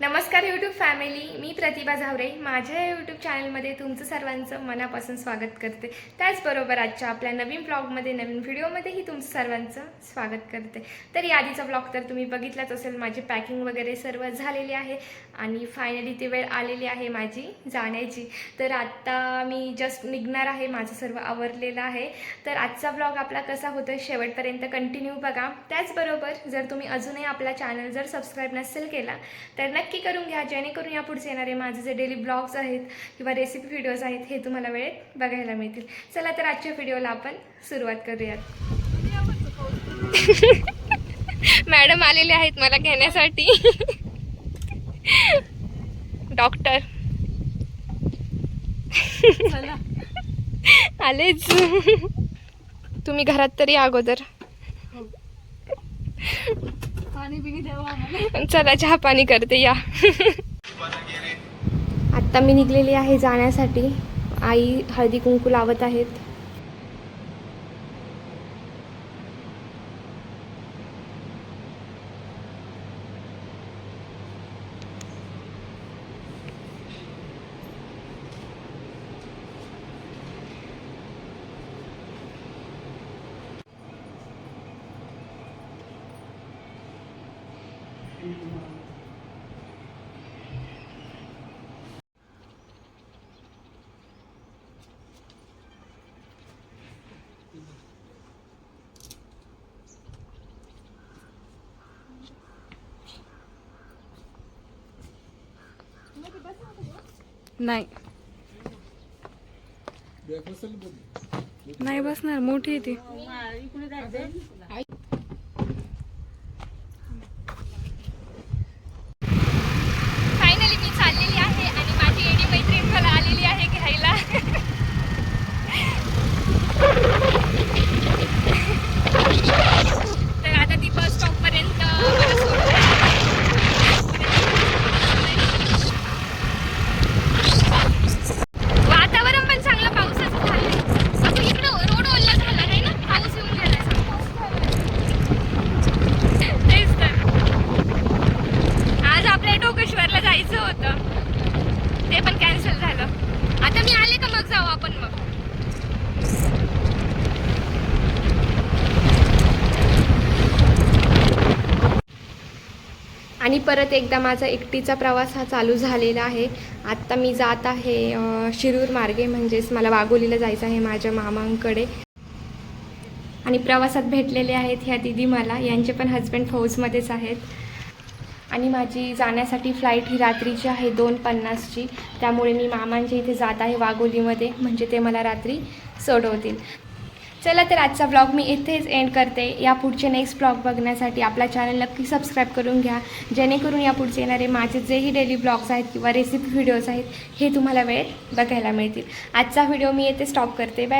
नमस्कार YouTube family मी प्रतिभा झावरे. माझ्या YouTube चॅनलमध्ये तुमचं सर्वांचं मनापासून स्वागत करते. त्याचबरोबर आजच्या आपल्या नवीन ब्लॉगमध्ये नवीन व्हिडिओमध्येही तुमचं सर्वांचं स्वागत करते. तर यादीचा ब्लॉग तर तुम्ही बघितलाच असेल माझी पॅकिंग वगैरे सर्व झालेली आहे आणि फायनली ती वेळ आलेली आहे माझी जाण्याची. तर आत्ता मी जस्ट निघणार आहे माझं सर्व आवरलेलं आहे. तर आजचा ब्लॉग आपला कसा होतो शेवटपर्यंत कंटिन्यू बघा. त्याचबरोबर जर तुम्ही अजूनही आपला चॅनल जर सबस्क्राईब नसेल केला तर नक्की करून घ्या जेणेकरून यापुढचे येणारे माझे जे डेली ब्लॉग्स आहेत किंवा रेसिपी व्हिडिओज आहेत हे तुम्हाला वेळेत बघायला मिळतील. चला तर आजच्या व्हिडिओला आपण सुरुवात करूयात. मॅडम आलेले आहेत मला घेण्यासाठी. डॉक्टर. आलेच. तुम्ही घरात तरी अगोदर. चला चहा पाणी करते या. आत्ता मी निघलेली आहे जाण्यासाठी. आई हळदी कुंकू लावत आहेत. नाही. नाही बसणार मोठी आहे ती फायनली मी चाललेली आहे आणि माझी एडी मैत्रीण मला आलेली आहे घ्यायला तर आता ती बस स्टॉपपर्यंत मला सोडून वातावरण पण चांगलं पावसाचं झालंय असं इकडं रोड ओला झाला आहे ना पाऊस येऊन गेलाय तेच तर आज आपल्या टोकेश्वरला जायचं होतं ते पण कॅन्सल झालं. आता मी आले का मग जाऊ आपण मग? आणि परत एकदा माझा एकटीचा प्रवास हा चालू झालेला आहे. आत्ता मी जात आहे शिरूर मार्गे म्हणजेच मला वाघोलीला जायचं आहे माझ्या मामांकडे. आणि प्रवासात भेटलेले आहेत ह्या दिदी मला. यांचे पण हजबंड फौजमध्येच आहेत. आणि माझी जाण्यासाठी फ्लाईट ही रात्रीची आहे दोन पन्नासची. त्यामुळे मी मामांच्या इथे जात आहे वाघोलीमध्ये म्हणजे ते मला रात्री सोडवतील. चला तर आजचा ब्लॉग मी इथेच एंड करते. या पुढचे नेक्स्ट ब्लॉग बघण्यासाठी आपला चॅनल नक्की सबस्क्राईब करून घ्या. जेणेकरून या पुढचे येणारे माझे जेही डेली ब्लॉग्स आहेत किंवा रेसिपी व्हिडिओज आहेत हे तुम्हाला वेळेत बघायला मिळतील. आजचा व्हिडिओ मी येथे स्टॉप करते. बाय